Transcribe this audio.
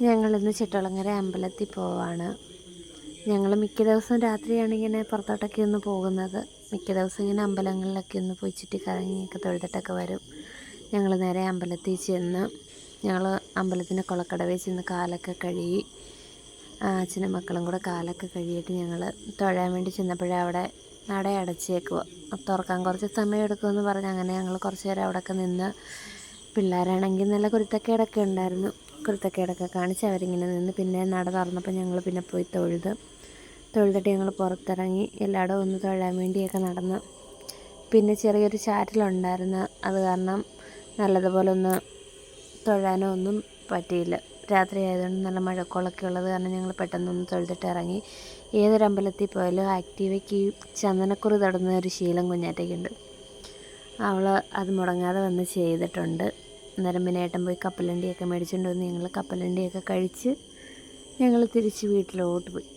ഞങ്ങളിന്ന് ചിട്ടുളങ്ങര അമ്പലത്തിൽ പോവാണ്. ഞങ്ങൾ മിക്ക ദിവസം രാത്രിയാണ് ഇങ്ങനെ പുറത്തോട്ടൊക്കെ ഒന്ന് പോകുന്നത്. മിക്ക ദിവസം ഇങ്ങനെ അമ്പലങ്ങളിലൊക്കെ ഒന്ന് പോയി ചുറ്റി കറങ്ങിയൊക്കെ തൊഴുതിട്ടൊക്കെ വരും. ഞങ്ങൾ നേരെ അമ്പലത്തിൽ ചെന്ന് ഞങ്ങൾ അമ്പലത്തിന്റെ കുളക്കടവിൽ ചെന്ന് കാലൊക്കെ കഴുകി അച്ഛനും മക്കളും കൂടെ കാലൊക്കെ കഴുകിയിട്ട് ഞങ്ങൾ തൊഴാൻ വേണ്ടി ചെന്നപ്പോഴേ അവിടെ നട അടച്ചേക്കുക തുറക്കാൻ കുറച്ച് സമയം എടുക്കുമെന്ന് പറഞ്ഞ് അങ്ങനെ ഞങ്ങൾ കുറച്ച് നേരം അവിടെയൊക്കെ നിന്ന് പിള്ളേരാണെങ്കിൽ നല്ല കുരുത്തക്കേടൊക്കെ ഉണ്ടായിരുന്നു. കുരുത്തക്കേടൊക്കെ കാണിച്ച് അവരിങ്ങനെ നിന്ന് പിന്നെ നട തുറന്നപ്പോൾ ഞങ്ങൾ പിന്നെ പോയി തൊഴുത്. തൊഴുതിട്ട് ഞങ്ങൾ പുറത്തിറങ്ങി എല്ലായിടവും ഒന്ന് തൊഴാൻ വേണ്ടിയൊക്കെ നടന്ന്. പിന്നെ ചെറിയൊരു ചാറ്റലുണ്ടായിരുന്നു അത് കാരണം നല്ലതുപോലെ ഒന്ന് തൊഴാനോ ഒന്നും പറ്റിയില്ല. രാത്രി ആയതുകൊണ്ട് നല്ല മഴക്കോളൊക്കെ ഉള്ളത് കാരണം ഞങ്ങൾ പെട്ടെന്നൊന്ന് തൊഴുതിട്ട് ഇറങ്ങി. ഏതൊരു അമ്പലത്തിൽ പോയാലും ആക്റ്റീവയ്ക്ക് ഈ ചന്ദനക്കുറി തൊടുന്ന ഒരു ശീലം കുഞ്ഞാറ്റയ്ക്കുണ്ട്. അവൾ അത് മുടങ്ങാതെ വന്ന് ചെയ്തിട്ടുണ്ട്. അന്നേരം പിന്നെ ഏട്ടൻ പോയി കപ്പലണ്ടിയൊക്കെ മേടിച്ചുകൊണ്ട് വന്ന് ഞങ്ങൾ കപ്പലണ്ടിയൊക്കെ കഴിച്ച് ഞങ്ങൾ തിരിച്ച് വീട്ടിലോട്ട് പോയി.